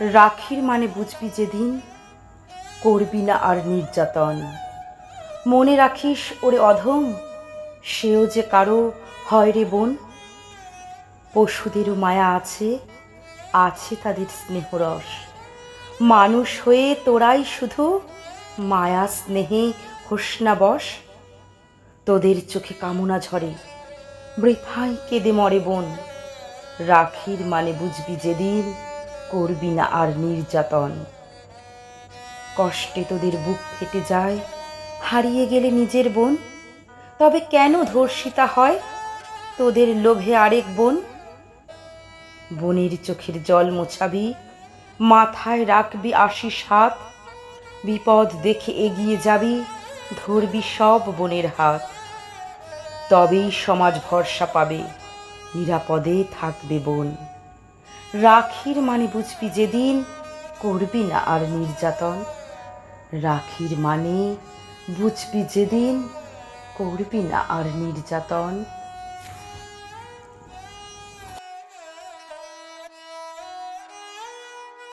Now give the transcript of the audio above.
রাখির মানে বুঝবি যেদিন? করবি না আর নির্যাতন। মনে রাখিস ওরে অধম, সেও যে কারও হয় রে বোন। পশুদেরও মায়া আছে আছে তাদের স্নেহরস। মানুষ হয়ে তোরাই শুধু মায়া স্নেহে হোস না বস। তোদের চোখে কামনা ঝরে বৃথাই কেঁদে মরে বোন। রাখির মানে বুঝবি যেদিন? করবি না আর নির্যাতন। কষ্টে তোদের বুক ফেটে যায়, হারিয়ে গেলে নিজের বোন। তবে কেন ধর্ষিতা হয় তোদের লোভে আরেক বোন? বোনের চোখের জল মোছাবি, মাথায় রাখবি আশিস হাত বিপদ দেখে এগিয়ে যাবি, ধরবি সব বোনের হাত। তবেই সমাজ ভরসা পাবে, নিরাপদে থাকবে বোন। রাখির মানে বুঝবি যেদিন করবি না আর নির্যাতন। রাখির মানে বুঝবি যেদিন করবি না আর নির্যাতন।